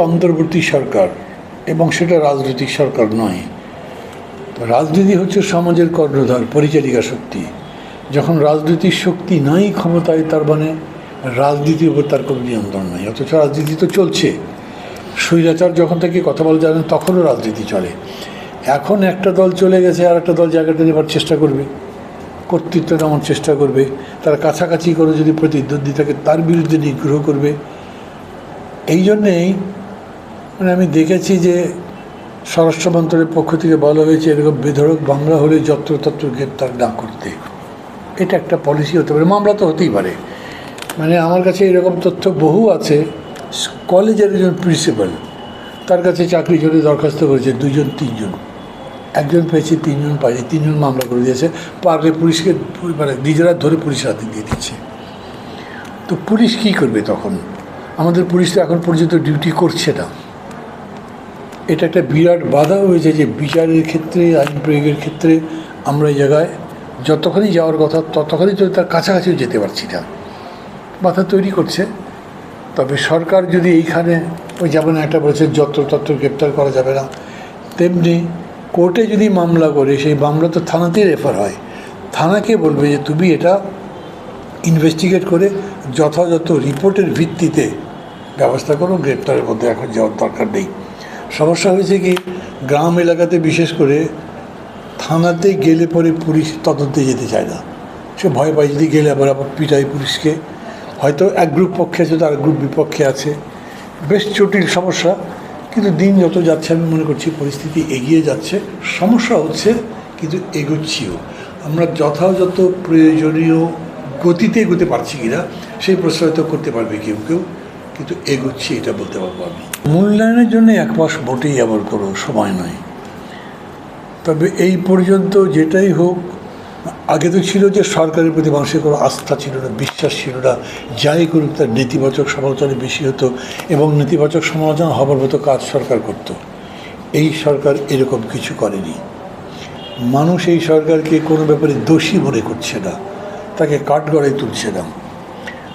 অন্তর্বর্তী সরকার এবং সেটা রাজনৈতিক সরকার নয়। রাজনীতি হচ্ছে সমাজের কর্ণধার, পরিচালিকা শক্তি। যখন রাজনৈতিক শক্তি নাই ক্ষমতায়, তার মানে রাজনীতির উপর তার কোনো নিয়ন্ত্রণ নাই। অথচ রাজনীতি তো চলছে। স্বৈরাচার যখন থেকে কথা বলা যাবে তখনও রাজনীতি চলে। এখন একটা দল চলে গেছে, আর একটা দল জায়গাটা নেবার চেষ্টা করবে। কর্তৃত্ব নেওয়ার চেষ্টা করবে। তার কাছাকাছি করে যদি প্রতিদ্বন্দ্বিতাকে তার বিরুদ্ধে নিগ্রহ করবে। এই জন্যেই মানে আমি দেখেছি যে স্বরাষ্ট্র মন্ত্রণের পক্ষ থেকে বলা হয়েছে, এরকম বেধড়ক বাংলা হলে যত্রতত্র গ্রেপ্তার না করতে। এটা একটা পলিসি হতে পারে, মামলা তো হতেই পারে। মানে আমার কাছে এরকম তথ্য বহু আছে। কলেজের একজন প্রিন্সিপাল তার কাছে চাকরি জন্য দরখাস্ত করেছে দুজন, তিনজন। একজন পেয়েছে, তিনজন পাইছে, তিনজন মামলা করে দিয়েছে। পারলে পুলিশকে মানে নিজেরা ধরে পুলিশের হাতে দিয়ে দিচ্ছে। তো পুলিশ কী করবে তখন? আমাদের পুলিশ তো এখন পর্যন্ত ডিউটি করছে না। এটা একটা বিরাট বাধা হয়েছে যে বিচারের ক্ষেত্রে, আইন প্রয়োগের ক্ষেত্রে আমরা এই জায়গায় যতখানি যাওয়ার কথা, ততখানি তো তার কাছাকাছিও যেতে পারছি না। বাধা তৈরি করছে। তবে সরকার যদি এইখানে ওই যেমন একটা বলেছে যত্রতত্র গ্রেপ্তার করা যাবে না, তেমনি কোর্টে যদি মামলা করে, সেই মামলা তো থানাতেই রেফার হয়। থানাকে বলবে যে তুমি এটা ইনভেস্টিগেট করে যথাযথ রিপোর্টের ভিত্তিতে ব্যবস্থা করো, গ্রেপ্তারের মধ্যে এখন যাওয়ার দরকার নেই। সমস্যা হয়েছে কি, গ্রাম এলাকাতে বিশেষ করে থানাতে গেলে পরে পুলিশ তদন্তে যেতে চায় না। সে ভয় পায় যদি গেলে আবার আবার পিটাই পুলিশকে। হয়তো এক গ্রুপ পক্ষে আছে তো আর গ্রুপ বিপক্ষে আছে। বেশ জটিল সমস্যা, কিন্তু দিন যত যাচ্ছে, আমি মনে করছি পরিস্থিতি এগিয়ে যাচ্ছে। সমস্যা হচ্ছে কিন্তু এগোচ্ছিও। আমরা যথাযথ প্রয়োজনীয় গতিতে এগোতে পারছি কিনা, সেই প্রশ্রয় করতে পারবে কেউ কেউ। কিন্তু এগোচ্ছি, এটা বলতে পারব আমি। মূল্যায়নের জন্য এক মাস মোটেই আবার কোনো সময় নয় তবে এই পর্যন্ত যেটাই হোক, আগে তো ছিল যে সরকারের প্রতি মানুষের কোনো আস্থা ছিল না, বিশ্বাস ছিল না, যাই করুক তার নেতিবাচক সমালোচনা বেশি হতো এবং নেতিবাচক সমালোচনা হবার মতো কাজ সরকার করত। এই সরকার এরকম কিছু করেনি। মানুষ এই সরকারকে কোনো ব্যাপারে দোষী মনে করছে না, তাকে কাঠগড়ায় তুলছে না।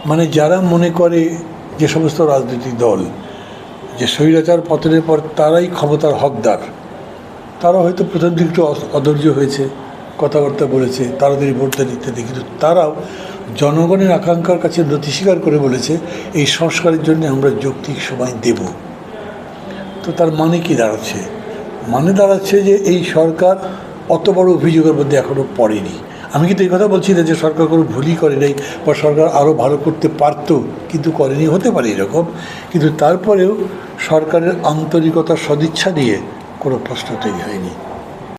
মানে যারা মনে করে যে সমস্ত রাজনৈতিক দল, যে স্বৈরাচার পতনের পর তারাই ক্ষমতার হকদার, তারা হয়তো প্রথম দিক একটু অধৈর্য হয়েছে, কথাবার্তা বলেছে তাড়াতাড়ি ভোট দেন ইত্যাদি, কিন্তু তারাও জনগণের আকাঙ্ক্ষার কাছে নথি স্বীকার করে বলেছে, এই সংস্কারের জন্য আমরা যৌক্তিক সময় দেব। তো তার মানে কি দাঁড়াচ্ছে? মানে দাঁড়াচ্ছে যে এই সরকার অত বড় অভিযোগের মধ্যে এখনও পড়েনি। আমি কিন্তু এই কথা বলছি না যে সরকার কোনো ভুলই করে নাই বা সরকার আরও ভালো করতে পারত, কিন্তু করেনি, হতে পারে এরকম। কিন্তু তারপরেও সরকারের আন্তরিকতা সদিচ্ছা নিয়ে কোনো প্রশ্ন তৈরি হয়নি।